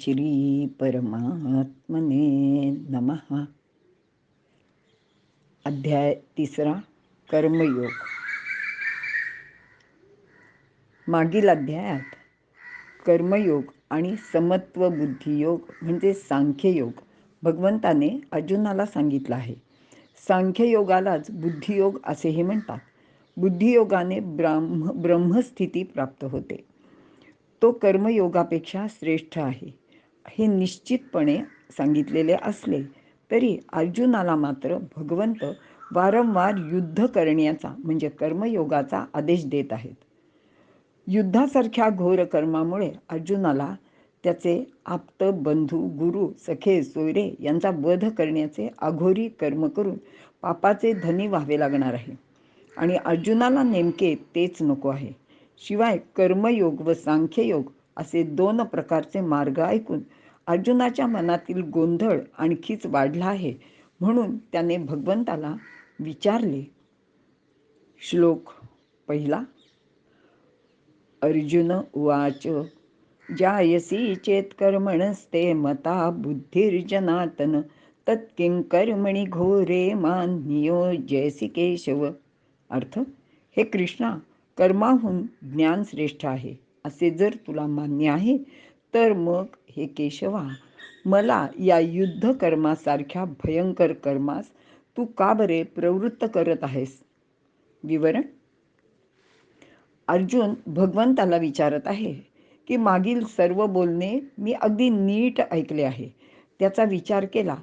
श्री परमात्मने नमः. अध्याय तिसरा कर्मयोग. मागील अध्यायात कर्मयोग आणि समत्व बुद्धियोग म्हणजे सांख्ययोग भगवंताने अर्जुनाला सांगितलं आहे. सांख्ययोगालाच बुद्धियोग असेही म्हणतात. बुद्धियोगाने ब्राह्म ब्रह्मस्थिती प्राप्त होते. तो कर्मयोगापेक्षा श्रेष्ठ आहे. हे निश्चितपणे सांगितलेले असले तरी अर्जुनाला मात्र भगवंत वारंवार युद्ध करण्याचा म्हणजे कर्मयोगाचा आदेश देत आहेत. युद्धासारख्या घोर कर्मामुळे अर्जुनाला त्याचे आप्त बंधू गुरु सखे सोयरे यांचा वध करण्याचे अघोरी कर्म करून पापाचे धनी व्हावे लागणार आहे. आणि अर्जुनाला नेमके तेच नको आहे. शिवाय कर्मयोग व सांख्ययोग असे दोन प्रकारचे मार्ग ऐकून अर्जुनाच्या मनातील गोंधळ आणखीच वाढला आहे. म्हणून त्याने भगवंताला विचारले श्लोक पहिला अर्जुन उवाच जायसी चेत्कर्मणस्ते मता बुद्धिर्जनातन तत्किं कर्मणि घोरे मान नियोजयसी केशव। अर्थ हे कृष्णा कर्माहून ज्ञान श्रेष्ठ आहे. असे जर तुला मान्य आहे तर मग हे केशवा मला या युद्ध कर्मासारख्या भयंकर कर्मास तू का बरे प्रवृत्त करत आहेस? विवरण? अर्जुन भगवंताला विचारत आहे की मागील सर्व बोलणे मी अगदी नीट ऐकले आहे. त्याचा विचार केला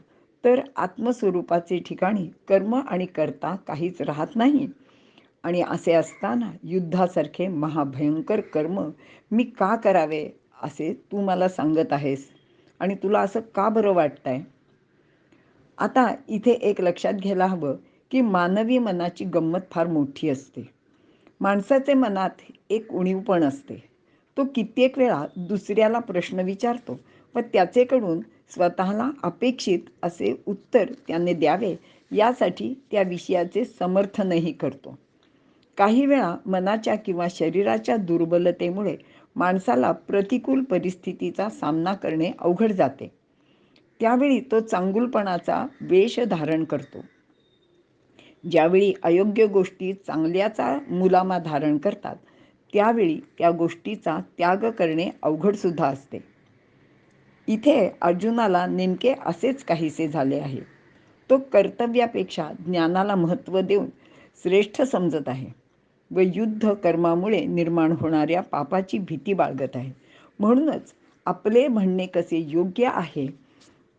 तर आत्मस्वरूपाचे ठिकाणी कर्म आणि कर्ता काहीच राहत नाही. आणि असे असताना युद्धासारखे महाभयंकर कर्म मी का करावे? असे तू मला सांगत आहेस आणि तुला असं का बरं वाटतं आहे आता इथे एक लक्षात घ्यायला हवं की मानवी मनाची गंमत फार मोठी असते. माणसाचे मनात एक उणीवपण असते. तो कित्येक वेळा दुसऱ्याला प्रश्न विचारतो व त्याचेकडून स्वतःला अपेक्षित असे उत्तर त्याने द्यावे यासाठी त्या विषयाचे समर्थनही करतो. काही वेळा मनाच्या किंवा शरीराच्या दुर्बलतेमुळे माणसाला प्रतिकूल परिस्थितीचा सामना करणे अवघड जाते. त्यावेळी तो चांगुलपणाचा वेश धारण करतो. ज्यावेळी अयोग्य गोष्टी चांगल्याचा मुलामा धारण करतात त्यावेळी त्या गोष्टीचा त्याग करणे अवघडसुद्धा असते. इथे अर्जुनाला नेमके असेच काहीसे झाले आहे. तो कर्तव्यापेक्षा ज्ञानाला महत्त्व देऊन श्रेष्ठ समजत आहे. व युद्ध कर्मामुळे निर्माण होणाऱ्या पापाची भीती बाळगत आहे. म्हणूनच आपले म्हणणे कसे योग्य आहे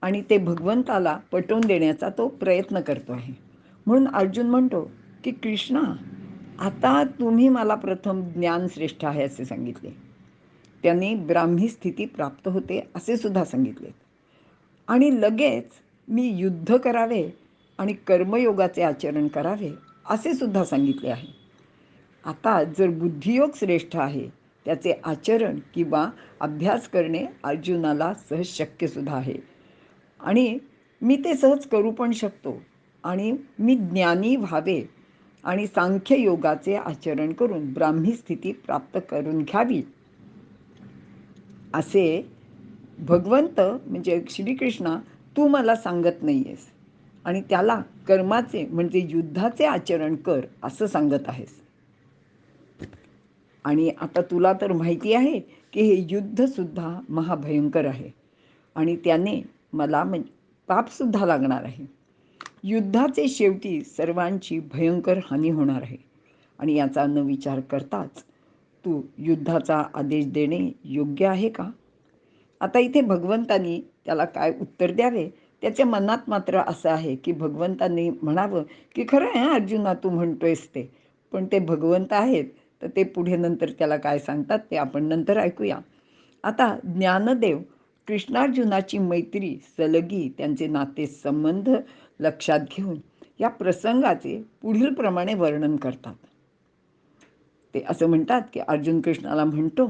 आणि ते भगवंताला पटवून देण्याचा तो प्रयत्न करतो आहे. म्हणून अर्जुन म्हणतो की कृष्णा आता तुम्ही मला प्रथम ज्ञान श्रेष्ठ आहे असे सांगितले. त्यांनी ब्राह्मी स्थिती प्राप्त होते असे सुद्धा सांगितले. आणि लगेच मी युद्ध करावे आणि कर्मयोगाचे आचरण करावे असे सुद्धा सांगितले आहे. आता जर बुद्धियोग श्रेष्ठ आहे त्याचे आचरण किंवा अभ्यास करणे अर्जुनाला सहज शक्यसुद्धा आहे. आणि मी ते सहज करू पण शकतो आणि मी ज्ञानी व्हावे आणि सांख्ययोगाचे आचरण करून ब्राह्मी स्थिती प्राप्त करून घ्यावी. असे भगवंत म्हणजे श्रीकृष्णा तू मला सांगत नाही आहेस आणि त्याला कर्माचे म्हणजे युद्धाचे आचरण कर असं सांगत आहेस. आणि आता तुला तर माहिती आहे की हे युद्धसुद्धा महाभयंकर आहे. आणि त्याने मला म्हण पापसुद्धा लागणार आहे. युद्धाचे शेवटी सर्वांची भयंकर हानी होणार आहे. आणि याचा न विचार करताच तू युद्धाचा आदेश देणे योग्य आहे का? आता इथे भगवंतांनी त्याला काय उत्तर द्यावे? त्याच्या मनात मात्र असं आहे की भगवंतांनी म्हणावं की खरं आहे अर्जुना तू म्हणतोयस ते. पण ते भगवंत आहेत. तर ते पुढे नंतर त्याला काय सांगतात ते आपण नंतर ऐकूया. आता ज्ञानदेव कृष्णार्जुनाची मैत्री सलगी त्यांचे नाते संबंध लक्षात घेऊन या प्रसंगाचे पुढील प्रमाणे वर्णन करतात. ते असं म्हणतात की अर्जुन कृष्णाला म्हणतो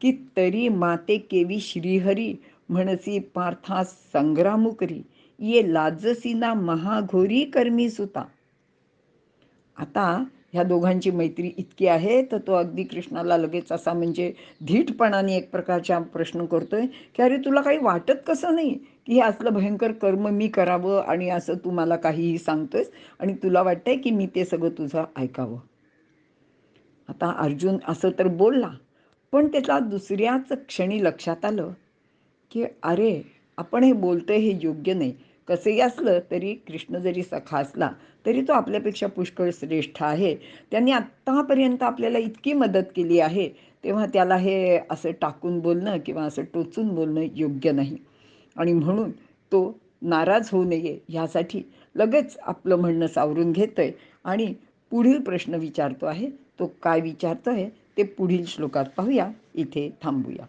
की तरी माते केवी श्रीहरी म्हणसी पार्था संग्रामुकरी ये लाजसीना महाघोरी कर्मी सुता. आता ह्या दोघांची मैत्री इतकी आहे तर तो अगदी कृष्णाला लगेच असा म्हणजे धीटपणाने एक प्रकारचा प्रश्न करतोय की अरे तुला काही वाटत कसं नाही की हे असलं भयंकर कर्म मी करावं आणि असं तू मला काहीही सांगतोयस आणि तुला वाटतंय की मी ते सगळं तुझं ऐकावं. आता अर्जुन असं तर बोलला पण त्याला दुसऱ्याच क्षणी लक्षात आलं की अरे आपण हे बोलतोय हे योग्य नाही. कसंही असलं तरी कृष्ण जरी सखा असला तरी तो आपल्यापेक्षा पुष्कळ श्रेष्ठ आहे. त्यांनी आत्तापर्यंत आपल्याला इतकी मदत केली आहे तेव्हा त्याला हे असं टाकून बोलणं किंवा असं टोचून बोलणं योग्य नाही. आणि म्हणून तो नाराज होऊ नये ह्यासाठी लगेच आपलं म्हणणं सावरून घेतोय आणि पुढील प्रश्न विचारतो आहे. तो काय विचारतो आहे ते पुढील श्लोकात पाहूया. इथे थांबूया.